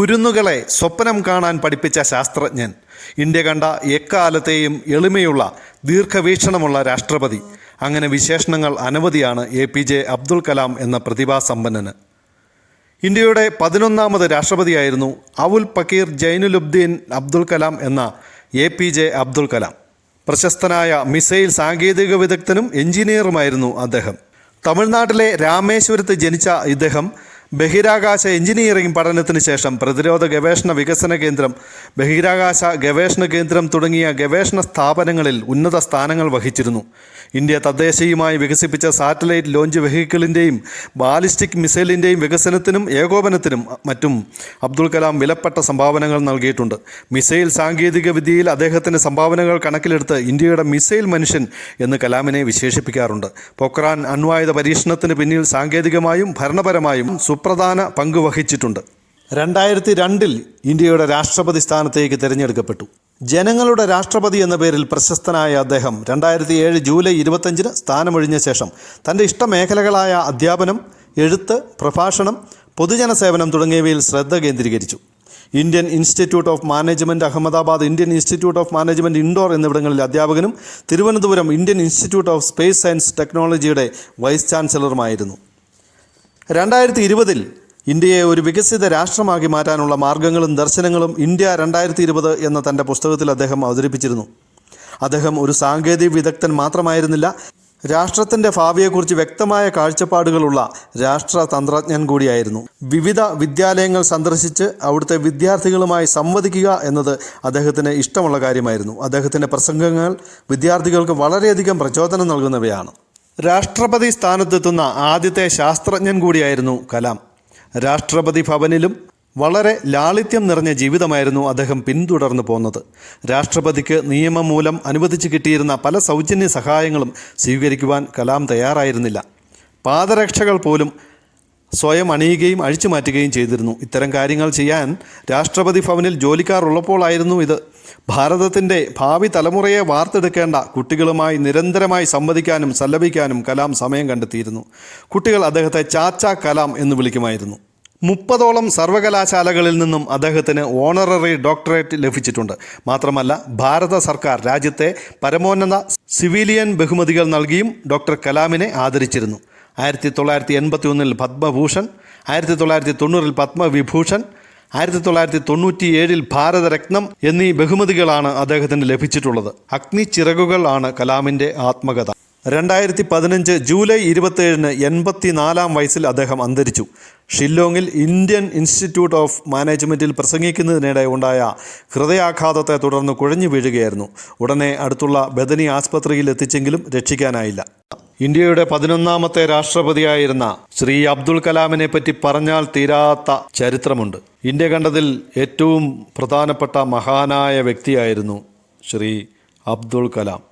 കുരുന്നുകളെ സ്വപ്നം കാണാൻ പഠിപ്പിച്ച ശാസ്ത്രജ്ഞൻ. ഇന്ത്യ കണ്ട എക്കാലത്തെയും എളിമയുള്ള ദീർഘവീക്ഷണമുള്ള രാഷ്ട്രപതി. അങ്ങനെ വിശേഷണങ്ങൾ അനവധിയാണ് A P J Abdul Kalam എന്ന പ്രതിഭാസമ്പന്നന് ഇന്ത്യയുടെ പതിനൊന്നാമത് രാഷ്ട്രപതിയായിരുന്നു അവുൽ പക്കീർ ജൈനുലുബ്ദീൻ അബ്ദുൽ കലാം എന്ന A P J Abdul Kalam. പ്രശസ്തനായ മിസൈൽ സാങ്കേതിക വിദഗ്ധനും എഞ്ചിനീയറുമായിരുന്നു അദ്ദേഹം. തമിഴ്നാട്ടിലെ രാമേശ്വരത്ത് ജനിച്ച ഇദ്ദേഹം ബഹിരാകാശ എഞ്ചിനീയറിംഗ് പഠനത്തിന് ശേഷം പ്രതിരോധ ഗവേഷണ വികസന കേന്ദ്രം ബഹിരാകാശ ഗവേഷണ കേന്ദ്രം തുടങ്ങിയ ഗവേഷണ സ്ഥാപനങ്ങളിൽ ഉന്നത സ്ഥാനങ്ങൾ വഹിച്ചിരുന്നു. ഇന്ത്യ തദ്ദേശീയമായി വികസിപ്പിച്ച സാറ്റലൈറ്റ് ലോഞ്ച് വെഹിക്കിളിന്റെയും ബാലിസ്റ്റിക് മിസൈലിന്റെയും വികസനത്തിനും ഏകോപനത്തിനും മറ്റും അബ്ദുൾ കലാം വിലപ്പെട്ട സംഭാവനകൾ നൽകിയിട്ടുണ്ട്. മിസൈൽ സാങ്കേതിക വിദ്യയിൽ അദ്ദേഹത്തിന്റെ സംഭാവനകൾ കണക്കിലെടുത്ത് ഇന്ത്യയുടെ മിസൈൽ മനുഷ്യൻ എന്ന് കലാമിനെ വിശേഷിപ്പിക്കാറുണ്ട്. പൊക്രാൻ അണ്വായുധ പരീക്ഷണത്തിന് പിന്നിൽ സാങ്കേതികമായും ഭരണപരമായും സുപ്രധാന പങ്ക് വഹിച്ചിട്ടുണ്ട്. രണ്ടായിരത്തി രണ്ടിൽ ഇന്ത്യയുടെ രാഷ്ട്രപതി സ്ഥാനത്തേക്ക് തിരഞ്ഞെടുക്കപ്പെട്ടു. ജനങ്ങളുടെ രാഷ്ട്രപതി എന്ന പേരിൽ പ്രശസ്തനായ അദ്ദേഹം രണ്ടായിരത്തി ഏഴ് ജൂലൈ ഇരുപത്തഞ്ചിന് സ്ഥാനമൊഴിഞ്ഞ ശേഷം തന്റെ ഇഷ്ടമേഖലകളായ അധ്യാപനം എഴുത്ത് പ്രഭാഷണം പൊതുജന സേവനം തുടങ്ങിയവയിൽ ശ്രദ്ധ കേന്ദ്രീകരിച്ചു. Indian institute of management Ahmedabad Indian institute of management Indore എന്നിവിടങ്ങളിൽ അധ്യാപകനും Thiruvananthapuram Indian institute of space science ടെക്നോളജിയുടെ വൈസ് ചാൻസലറുമായിരുന്നു. രണ്ടായിരത്തി ഇരുപതിൽ ഇന്ത്യയെ ഒരു വികസിത രാഷ്ട്രമാക്കി മാറ്റാനുള്ള മാർഗങ്ങളും ദർശനങ്ങളും ഇന്ത്യ രണ്ടായിരത്തി ഇരുപത് എന്ന തന്റെ പുസ്തകത്തിൽ അദ്ദേഹം അവതരിപ്പിച്ചിരുന്നു. അദ്ദേഹം ഒരു സാങ്കേതിക വിദഗ്ധൻ മാത്രമായിരുന്നില്ല രാഷ്ട്രത്തിന്റെ ഭാവിയെക്കുറിച്ച് വ്യക്തമായ കാഴ്ചപ്പാടുകളുള്ള രാഷ്ട്രതന്ത്രജ്ഞൻ കൂടിയായിരുന്നു. വിവിധ വിദ്യാലയങ്ങൾ സന്ദർശിച്ച് അവിടുത്തെ വിദ്യാർത്ഥികളുമായി സംവദിക്കുക എന്നത് അദ്ദേഹത്തിന് ഇഷ്ടമുള്ള കാര്യമായിരുന്നു. അദ്ദേഹത്തിന്റെ പ്രസംഗങ്ങൾ വിദ്യാർത്ഥികൾക്ക് വളരെയധികം പ്രചോദനം നൽകുന്നവയാണ്. രാഷ്ട്രപതി സ്ഥാനത്തെത്തുന്ന ആദ്യത്തെ ശാസ്ത്രജ്ഞൻ കൂടിയായിരുന്നു കലാം. രാഷ്ട്രപതി ഭവനിലും വളരെ ലാളിത്യം നിറഞ്ഞ ജീവിതമായിരുന്നു അദ്ദേഹം പിന്തുടർന്നു പോന്നത്. രാഷ്ട്രപതിക്ക് നിയമം മൂലം അനുവദിച്ചു കിട്ടിയിരുന്ന പല സൗജന്യ സഹായങ്ങളും സ്വീകരിക്കുവാൻ കലാം തയ്യാറായിരുന്നില്ല. പാദരക്ഷകൾ പോലും സ്വയം അണിയുകയും അഴിച്ചു മാറ്റുകയും ചെയ്തിരുന്നു. ഇത്തരം കാര്യങ്ങൾ ചെയ്യാൻ രാഷ്ട്രപതി ഭവനിൽ ജോലിക്കാർ ഉള്ളപ്പോഴായിരുന്നു ഇത്. ഭാരതത്തിന്റെ ഭാവി തലമുറയെ വാർത്തെടുക്കേണ്ട കുട്ടികളുമായി നിരന്തരമായി സംവദിക്കാനും സല്ലപിക്കാനും കലാം സമയം കണ്ടെത്തിയിരുന്നു. കുട്ടികൾ അദ്ദേഹത്തെ ചാച്ച കലാം എന്ന് വിളിക്കുമായിരുന്നു. മുപ്പതോളം സർവകലാശാലകളിൽ നിന്നും അദ്ദേഹത്തിന് ഓണററി ഡോക്ടറേറ്റ് ലഭിച്ചിട്ടുണ്ട്. മാത്രമല്ല ഭാരത സർക്കാർ രാജ്യത്തെ പരമോന്നത സിവിലിയൻ ബഹുമതികൾ നൽകിയും ഡോക്ടർ കലാമിനെ ആദരിച്ചിരുന്നു. ആയിരത്തി തൊള്ളായിരത്തി എൺപത്തി ഒന്നിൽ പത്മഭൂഷൺ ആയിരത്തി തൊള്ളായിരത്തി തൊണ്ണൂറിൽ പത്മവിഭൂഷൺ ആയിരത്തി തൊള്ളായിരത്തി തൊണ്ണൂറ്റി ഏഴിൽ ഭാരതരത്നം എന്നീ ബഹുമതികളാണ് അദ്ദേഹത്തിന് ലഭിച്ചിട്ടുള്ളത്. അഗ്നി ചിറകുകൾ ആണ് കലാമിന്റെ ആത്മകഥ. രണ്ടായിരത്തി പതിനഞ്ച് ജൂലൈ ഇരുപത്തേഴിന് എൺപത്തിനാലാം വയസ്സിൽ അദ്ദേഹം അന്തരിച്ചു. ഷില്ലോങ്ങിൽ ഇന്ത്യൻ ഇൻസ്റ്റിറ്റ്യൂട്ട് ഓഫ് മാനേജ്മെന്റിൽ പ്രസംഗിക്കുന്നതിനിടെ ഉണ്ടായ ഹൃദയാഘാതത്തെ തുടർന്ന് കുഴഞ്ഞു വീഴുകയായിരുന്നു. ഉടനെ അടുത്തുള്ള ബദനി ആസ്പത്രിയിൽ എത്തിച്ചെങ്കിലും രക്ഷിക്കാനായില്ല. ഇന്ത്യയുടെ പതിനൊന്നാമത്തെ രാഷ്ട്രപതിയായിരുന്ന ശ്രീ അബ്ദുൽ കലാമിനെ പറ്റി പറഞ്ഞാൽ തീരാത്ത ചരിത്രമുണ്ട്. ഇന്ത്യ കണ്ടതിൽ ഏറ്റവും പ്രധാനപ്പെട്ട മഹാനായ വ്യക്തിയായിരുന്നു ശ്രീ അബ്ദുൽ കലാം.